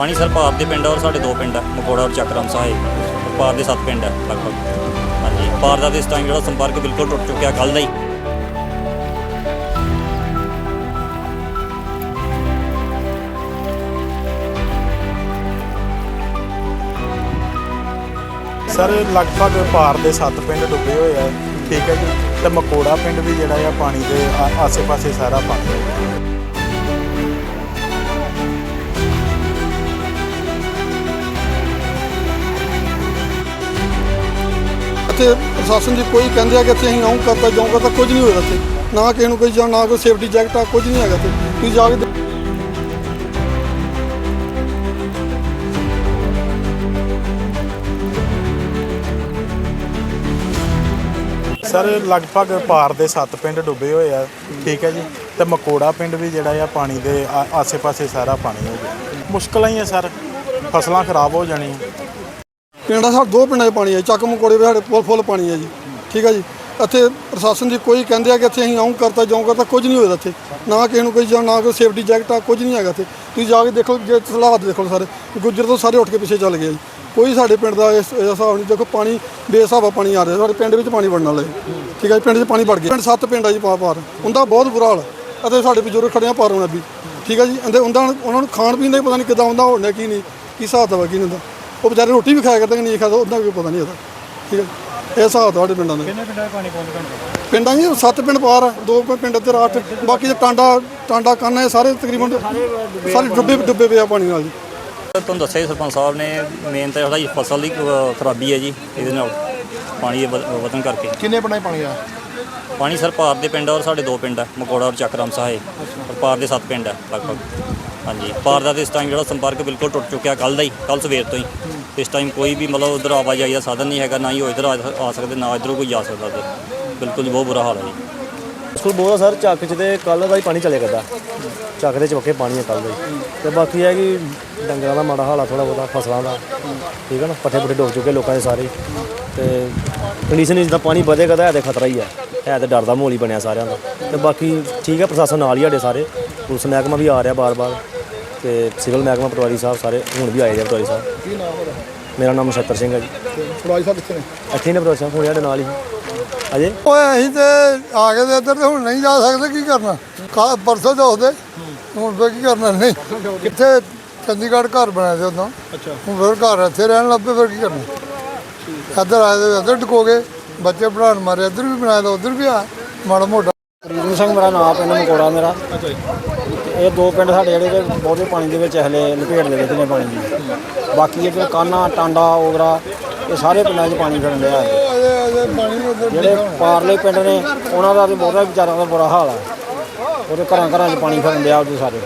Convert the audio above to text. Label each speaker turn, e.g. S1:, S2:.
S1: ਪਾਣੀ ਸਰ, ਭਾਰਤ ਦੇ ਪਿੰਡ ਆ ਔਰ ਸਾਡੇ ਦੋ ਪਿੰਡ ਆ, ਮਕੋੜਾ ਔਰ ਚੱਕਰਮ ਸਾਹਿਬ ਪਾਰ ਦੇ ਸੱਤ ਪਿੰਡ ਆ, ਲਗਭਗ। ਹਾਂਜੀ ਪਾਰ ਦਾ ਇਸ ਟਾਈਮ ਜਿਹੜਾ ਸੰਪਰਕ ਬਿਲਕੁਲ ਟੁੱਟ ਚੁੱਕਿਆ ਕੱਲ ਦਾ ਹੀ।
S2: ਸਰ, ਲਗਭਗ ਪਾਰ ਦੇ 7 ਪਿੰਡ ਡੁੱਬੇ ਹੋਏ ਆ। ਠੀਕ ਹੈ ਜੀ, ਤੇ ਮਕੋੜਾ ਪਿੰਡ ਵੀ ਜਿਹੜਾ ਆ, ਪਾਣੀ ਦੇ ਆ- ਆਸੇ-ਪਾਸੇ ਸਾਰਾ ਪਾਣੀ। ਹੈ
S3: ਇੱਥੇ ਪ੍ਰਸ਼ਾਸਨ ਦੀ ਕੋਈ ਕਹਿੰਦੇ ਆ ਕਿ ਇੱਥੇ ਅਸੀਂ ਆਉਂ ਕਰਤਾ ਜਾਉਂ ਕਰਤਾ ਕੁਝ ਨਹੀਂ ਹੋਇਆ ਇੱਥੇ। ਨਾ ਕਿਸੇ ਨੂੰ ਕੋਈ ਜਾਂ ਨਾ ਕੋਈ ਸੇਫਟੀ ਜੈਕਟ ਆ, ਕੁਝ ਨਹੀਂ ਹੈਗਾ ਇੱਥੇ। ਤੁਸੀਂ ਜਾ ਕੇ
S2: ਸਰ, ਲਗਭਗ ਪਾਰ ਦੇ 7 ਪਿੰਡ ਡੁੱਬੇ ਹੋਏ ਆ, ਠੀਕ ਹੈ ਜੀ? ਤੇ ਮਕੋੜਾ ਪਿੰਡ ਵੀ ਜਿਹੜਾ ਆ, ਪਾਣੀ ਦੇ ਆ- ਆਸੇ-ਪਾਸੇ ਸਾਰਾ ਪਾਣੀ ਹੋ ਗਿਆ। ਮੁਸ਼ਕਲਾਂ ਹੀ ਆ, ਸਰ। ਫਸਲਾਂ ਖਰਾਬ ਹੋ ਜਾਣੀਆਂ।
S3: ਪਿੰਡ ਆ, ਸਾਡੇ ਦੋ ਪਿੰਡਾਂ 'ਚ ਪਾਣੀ ਹੈ ਚੱਕ ਮਕੋੜੇ ਵੀ ਸਾਡੇ ਫੁੱਲ ਫੁੱਲ ਪਾਣੀ ਹੈ ਜੀ, ਠੀਕ ਹੈ ਜੀ। ਇੱਥੇ ਪ੍ਰਸ਼ਾਸਨ ਦੀ ਕੋਈ ਕਹਿੰਦੇ ਆ ਕਿ ਇੱਥੇ ਅਸੀਂ ਆਉਂ ਕਰਤਾ ਜਾਉਂ ਕਰਤਾ, ਕੁਝ ਨਹੀਂ ਹੋਇਆ ਇੱਥੇ। ਨਾ ਕਿਸੇ ਨੂੰ ਕੋਈ ਜਾਂ ਨਾ ਕੋਈ ਸੇਫਟੀ ਜੈਕਟ ਆ, ਕੁਝ ਨਹੀਂ ਹੈਗਾ ਇੱਥੇ। ਤੁਸੀਂ ਜਾ ਕੇ ਦੇਖੋ, ਜੇ ਹਾਲਾਤ ਦੇਖੋ ਸਾਰੇ, ਗੁੱਜਰ ਤੋਂ ਸਾਰੇ ਉੱਠ ਕੇ ਪਿੱਛੇ ਚੱਲ ਗਏ ਜੀ। ਕੋਈ ਸਾਡੇ ਪਿੰਡ ਦਾ ਇਸ ਇਸ ਹਿਸਾਬ ਨਹੀਂ, ਦੇਖੋ ਪਾਣੀ ਬੇਹਿਸਾਬਾ ਪਾਣੀ ਆ ਰਿਹਾ, ਸਾਡੇ ਪਿੰਡ ਵਿੱਚ ਪਾਣੀ ਵੜਨ ਵਾਲਾ ਹੈ ਠੀਕ ਹੈ ਜੀ, ਪਿੰਡ 'ਚ ਪਾਣੀ ਵੜ ਗਿਆ। ਪਿੰਡ ਸੱਤ ਪਿੰਡ ਆ ਜੀ ਪਾ ਪਾਰ ਉਹਦਾ ਬਹੁਤ ਬੁਰਾ ਹਾਲ ਹੈ। ਅਤੇ ਸਾਡੇ ਬਜ਼ੁਰਗ ਖੜੇ ਆ, ਪਾਰ ਹੋਣਾ ਵੀ। ਠੀਕ ਹੈ ਜੀ ਅੰਦੇ ਉਹਨਾਂ ਉਹਨਾਂ ਨੂੰ ਖਾਣ ਪੀਣ ਦਾ ਹੀ ਪਤਾ ਨਹੀਂ ਕਿੱਦਾਂ ਹੁੰਦਾ, ਹੋਣਾ ਕੀ ਨਹੀਂ, ਕੀ ਹਿਸਾਬ ਦਾ ਵਾ ਕੀ ਨਹੀਂ ਹੁੰਦਾ। ਉਹ ਵਿਚਾਰੇ ਰੋਟੀ ਵੀ ਖਾਇਆ ਕਰਦੇ ਕਿ ਨਹੀਂ ਖਾਦਾ ਉਹਦਾ ਵੀ ਪਤਾ ਨਹੀਂ ਉਹਦਾ ਠੀਕ ਹੈ ਇਹ ਹਿਸਾਬ ਤੁਹਾਡੇ ਪਿੰਡਾਂ ਦਾ। ਕਿੰਨੇ ਪਿੰਡਾਂ ਪਾਣੀ ਪਹੁੰਚ ਪਿੰਡਾਂ ਜੀ ਸੱਤ ਪਿੰਡ ਪਾਰ ਆ, ਦੋ ਪਿੰਡ ਤੇ ਅੱਠ ਬਾਕੀ ਦੇ ਟਾਂਡਾ ਟਾਂਡਾ ਕਾਨਾ ਇਹ ਸਾਰੇ ਤਕਰੀਬਨ ਸਾਰੇ ਡੁੱਬੇ ਡੁੱਬੇ ਪਏ ਆ ਪਾਣੀ ਨਾਲ ਜੀ।
S1: ਤੁਹਾਨੂੰ ਦੱਸਿਆ ਜੀ ਸਰਪੰਚ ਸਾਹਿਬ ਨੇ ਮੇਨ ਤਾਂ ਸਾਡੀ ਫਸਲ ਦੀ ਖਰਾਬੀ ਹੈ ਜੀ ਇਹਦੇ ਨਾਲ ਪਾਣੀ ਵਧਣ ਕਰਕੇ।
S4: ਕਿੰਨੇ ਬਣਾਈ ਪਾਣੀ ਆ?
S1: ਪਾਣੀ ਸਰ ਪਾਰ ਦੇ ਪਿੰਡ ਆ ਔਰ ਸਾਡੇ ਦੋ ਪਿੰਡ ਆ ਮਕੋੜਾ ਔਰ ਚੱਕਰਮ ਸਾਹਿਬ। ਪਾਰ ਦੇ ਸੱਤ ਪਿੰਡ ਆ ਲਗਭਗ। ਹਾਂਜੀ ਪਾਰ ਦਾ ਤੇ ਇਸ ਟਾਈਮ ਜਿਹੜਾ ਸੰਪਰਕ ਬਿਲਕੁਲ ਟੁੱਟ ਚੁੱਕਿਆ ਕੱਲ ਦਾ ਹੀ ਕੱਲ ਸਵੇਰ ਤੋਂ ਹੀ। ਇਸ ਟਾਈਮ ਕੋਈ ਵੀ ਮਤਲਬ ਉਧਰ ਆਵਾਜਾਈ ਦਾ ਸਾਧਨ ਨਹੀਂ ਹੈਗਾ ਨਾ ਹੀ ਉਹ ਇਧਰ ਆ ਸਕਦੇ ਨਾ ਇਧਰੋਂ ਕੋਈ ਜਾ ਸਕਦਾ ਉੱਧਰ। ਬਿਲਕੁਲ ਬਹੁਤ ਬੁਰਾ ਹਾਲ ਹੈ ਜੀ।
S5: ਸਕੂਲ ਬਹੁਤ ਆ ਸਰ ਚੱਕ 'ਚ ਤੇ ਕੱਲ ਦਾ ਹੀ ਪਾਣੀ ਚੱਲਿਆ ਕਰਦਾ। ਚੱਕ ਦੇ ਚੌਕੇ ਪਾਣੀ ਹੈ ਕੱਲ ਦਾ ਹੀ। ਤੇ ਬਾਕੀ ਹੈ ਕਿ ਡੰਗਰਾਂ ਦਾ ਮਾੜਾ ਹਾਲ ਆ ਥੋੜਾ ਬਹੁਤਾ ਫਸਲਾਂ ਦਾ। ਠੀਕ ਹੈ ਨਾ ਪੱਠੇ ਪੁੱਠੇ ਡੁੱਬ ਚੁੱਕੇ ਲੋਕਾਂ ਦੇ ਸਾਰੇ। ਤੇ ਕੰਡੀਸ਼ਨ ਜਿੱਦਾਂ ਪਾਣੀ ਵਧੇਗਾ ਤਾਂ ਹੈ ਤੇ ਖਤਰਾ ਹੀ ਹੈ। ਹੈ ਤੇ ਡਰ ਦਾ ਮਾਹੌਲ ਹੀ ਬਣਿਆ ਸਾਰਿਆਂ ਦਾ। ਤੇ ਬਾਕੀ ਠੀਕ ਹੈ ਪ੍ਰਸ਼ਾਸਨ ਨਾਲ ਹੀ ਸਾਡੇ ਸਾਰੇ। ਪੁਲਿਸ ਮਹਿਕਮਾ ਵੀ ਆ ਰਿਹਾ ਬਾਰ-ਬਾਰ ਤੇ ਸਿਵਲ ਮਹਿਕਮਾ ਪਟਵਾਰੀ ਸਾਹਿਬ ਸਾਰੇ ਹੁਣ ਵੀ ਆਏ ਜੀ ਪਟਵਾਰੀ ਸਾਹਿਬ।
S4: ਕੀ ਨਾਮ ਉਹਦਾ
S5: ਮੇਰਾ ਨਾਮ ਨਛੱਤਰ ਸਿੰਘ ਹੈ ਜੀ।
S4: ਫੜਾਈ ਸਾਹਿਬ ਕਿੱਥੇ ਨੇ?
S5: ਇੱਥੇ ਨੇ ਪਟਵਾਰੀ ਸਾਹਿਬ ਹੁਣ ਸਾਡੇ ਨਾਲ ਹੀ। ਅਜੇ?
S3: ਓਏ ਅਸੀਂ ਤੇ ਆ ਗਏ ਤੇ ਇੱਧਰ ਤੇ ਹੁਣ ਨਹੀਂ ਜਾ ਸਕਦੇ ਕੀ ਕਰਨਾ? ਕੱਲ੍ਹ ਪਰਸੋਂ ਜਾਉਦੇ ਹੁਣ ਫੇਰ ਕੀ ਕਰਨਾ? ਨਹੀਂ ਕਿੱਥੇ? ਚੰਡੀਗੜ੍ਹ ਘਰ ਬਣਾਇਆ ਤੇ ਉਦੋਂ।
S4: ਅੱਛਾ।
S3: ਹੁਣ ਫਿਰ ਘਰ ਇੱਥੇ ਰਹਿਣ ਲੱਗੇ ਫਿਰ ਕੀ ਕਰਨਾ? ਇੱਧਰ ਆਏ ਤੇ ਇੱਧਰ ਟਕੋਗੇ ਬੱਚੇ ਪੜਾਉਣ ਮਾਰੇ ਇੱਧਰ ਵੀ ਬਣਾਇਆ ਤਾਂ ਉੱਧਰ ਵੀ ਆ ਮਾੜਾ ਮੋਟਾ।
S5: ਪ੍ਰੀਤਮ ਸਿੰਘ ਮੇਰਾ ਨਾਮ ਪਿੰਡ ਮਕੋੜਾ ਮੇਰਾ। ਇਹ ਦੋ ਪਿੰਡ ਸਾਡੇ ਜਿਹੜੇ ਕਿ ਬਹੁਤੇ ਪਾਣੀ ਦੇ ਵਿੱਚ ਹਲੇ ਲਪੇਟ ਦੇ ਵਿੱਚ ਨੇ ਪਾਣੀ ਦੀ। ਬਾਕੀ ਇਹ ਕਾਨਾ ਟਾਂਡਾ ਓਗਰਾ ਇਹ ਸਾਰੇ ਪਿੰਡਾਂ 'ਚ ਪਾਣੀ ਫਿਰਨ ਡਿਆ ਹੈ।
S3: ਅਜੇ ਅਜੇ ਪਾਣੀ ਉੱਧਰ
S5: ਜਿਹੜੇ ਪਾਰਲੇ ਪਿੰਡ ਨੇ ਉਹਨਾਂ ਦਾ ਤੇ ਬਹੁਤਾ ਵਿਚਾਰਿਆਂ ਦਾ ਬੁਰਾ ਹਾਲ ਹੈ ਉਹਦੇ ਘਰਾਂ ਘਰਾਂ 'ਚ ਪਾਣੀ ਫਿਰਨ ਡਿਆ ਉਹਦੇ ਸਾਰੇ।